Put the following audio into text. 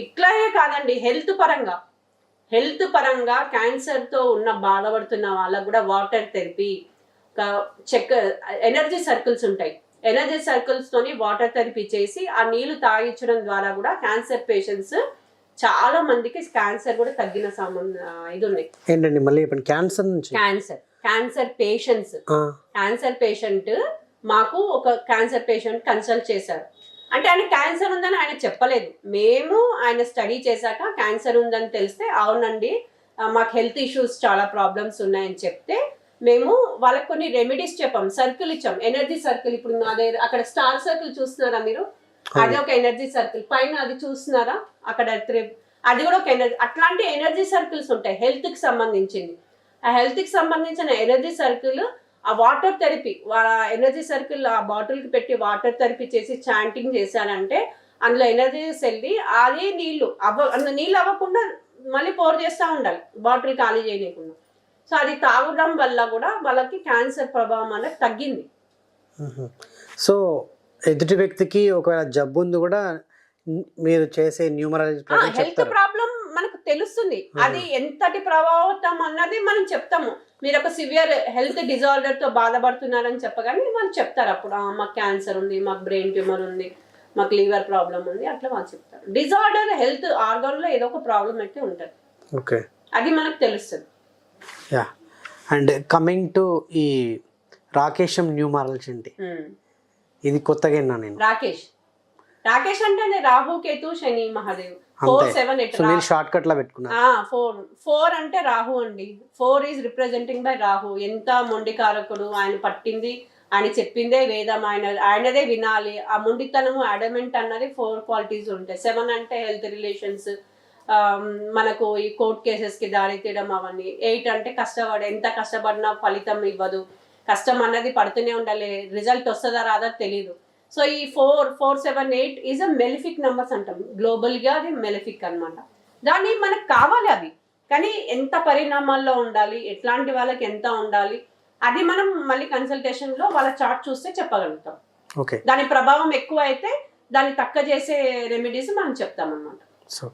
ఇట్లాగే కాదండి హెల్త్ పరంగా. హెల్త్ పరంగా క్యాన్సర్తో ఉన్న బాధపడుతున్న వాళ్ళకు కూడా water therapy check energy circles ఉంటాయి. ఎనర్జీ సర్కిల్స్ తోని వాటర్ థెరపీ చేసి ఆ నీళ్ళు తాగించడం ద్వారా కూడా క్యాన్సర్ పేషెంట్స్ చాలా మందికి క్యాన్సర్ కూడా తగ్గిన సంబంధ ఇది ఉన్నాయి ఏంటండి మళ్ళీ క్యాన్సర్ నుంచి? Cancer cancer patients cancer patient మాకు ఒక క్యాన్సర్ పేషెంట్ కన్సల్ట్ చేశారు. అంటే ఆయన క్యాన్సర్ ఉందని చెప్పలేదు. మేము ఆయన స్టడీ చేశాక క్యాన్సర్ ఉందని తెలిస్తే అవునండి మాకు హెల్త్ ఇష్యూస్ చాలా ప్రాబ్లమ్స్ ఉన్నాయని చెప్తే మేము వాళ్ళకి కొన్ని రెమెడీస్ చెప్పాం. సర్కిల్ ఇచ్చాం. ఎనర్జీ సర్కిల్ ఇప్పుడు మా దగ్గర అక్కడ స్టార్ సర్కిల్ చూస్తున్నారా మీరు? అది ఒక ఎనర్జీ సర్కిల్. పైన అది చూస్తున్నారా? అక్కడ అది కూడా ఒక ఎనర్జీ అట్లాంటి ఎనర్జీ సర్కిల్స్ ఉంటాయి హెల్త్కి సంబంధించింది. ఆ హెల్త్కి సంబంధించిన ఎనర్జీ సర్కిల్ ఆ వాటర్ థెరపీ ఎనర్జీ సర్కిల్ ఆ బాటిల్కి పెట్టి వాటర్ థెరపీ చేసి చాంటింగ్ చేశారంటే అందులో ఎనర్జీస్ వెళ్ళి అదే నీళ్ళు అవ్వ అందులో నీళ్ళు అవ్వకుండా మళ్ళీ పోర్ చేస్తూ ఉండాలి. బాటిల్ ఖాళీ చేయలేకుండా సో అది తాగడం వల్ల కూడా వాళ్ళకి క్యాన్సర్ ప్రభావం అనేది తగ్గింది. సో ఎదుటి వ్యక్తికి ఒకవేళ జబ్బు ఉంది కూడా మీరు చేసే న్యూమరాలజీ హెల్త్ ప్రాబ్లం మనకు తెలుస్తుంది. అది ఎంతటి ప్రభావితం అన్నది మనం చెప్తాము. మీరు ఒక సివియర్ హెల్త్ డిజార్డర్తో బాధపడుతున్నారని చెప్పగానే మనం చెప్తారు అప్పుడు "ఆ, మాకు క్యాన్సర్ ఉంది మాకు బ్రెయిన్ ట్యూమర్ ఉంది. మాకు లివర్ ప్రాబ్లం ఉంది అట్లా వాళ్ళు చెప్తారు. డిజార్డర్ హెల్త్ ఆర్గాన్లో ఏదో ఒక ప్రాబ్లం అయితే ఉంటుంది. ఓకే. అది మనకు తెలుస్తుంది. యా. అండ్ కమింగ్ టు ఈ రాకేశం న్యూమరాలజీ అండి ఉమ్. ఇది కొత్తగా విన్నా నేను. రాకేష్. రాకేష్ అంటే Rahu Ketu Shani Mahadev. Four seven eight shortcut లా పెట్టుకున్నారు ఫోర్ ఫోర్ అంటే రాహు అండి. Four is representing by Rahu. ఎంత మొండికారకుడు ఆయన పట్టింది అని చెప్పిందే వేదం ఆయన. ఆయనదే వినాలి. ఆ ముండితనము అడమెంట్ అన్నది ఫోర్ క్వాలిటీస్ ఉంటాయి. సెవెన్ అంటే హెల్త్ రిలేషన్స్ మనకు ఈ కోర్ట్ కేసెస్కి దారి తీయడం అవన్నీ. ఎయిట్ అంటే కష్టపడి ఎంత కష్టపడినా ఫలితం ఇవ్వదు. కష్టం అన్నది పడుతూనే ఉండాలి. రిజల్ట్ వస్తుందా రాదా తెలియదు సో ఈ four four seven eight is a malefic numbers అంటాం. గ్లోబల్గా అది మెలిఫిక్ అన్నమాట. దాన్ని మనకు కావాలి అవి. కానీ ఎంత పరిణామాల్లో ఉండాలి? ఎట్లాంటి వాళ్ళకి ఎంత ఉండాలి? అది మనం మళ్ళీ కన్సల్టేషన్లో వాళ్ళ చార్ట్ చూస్తే చెప్పగలుగుతాం. ఓకే. దాని ప్రభావం ఎక్కువ అయితే దాన్ని తక్క చేసే రెమెడీస్ మనం చెప్తాం అన్నమాట సో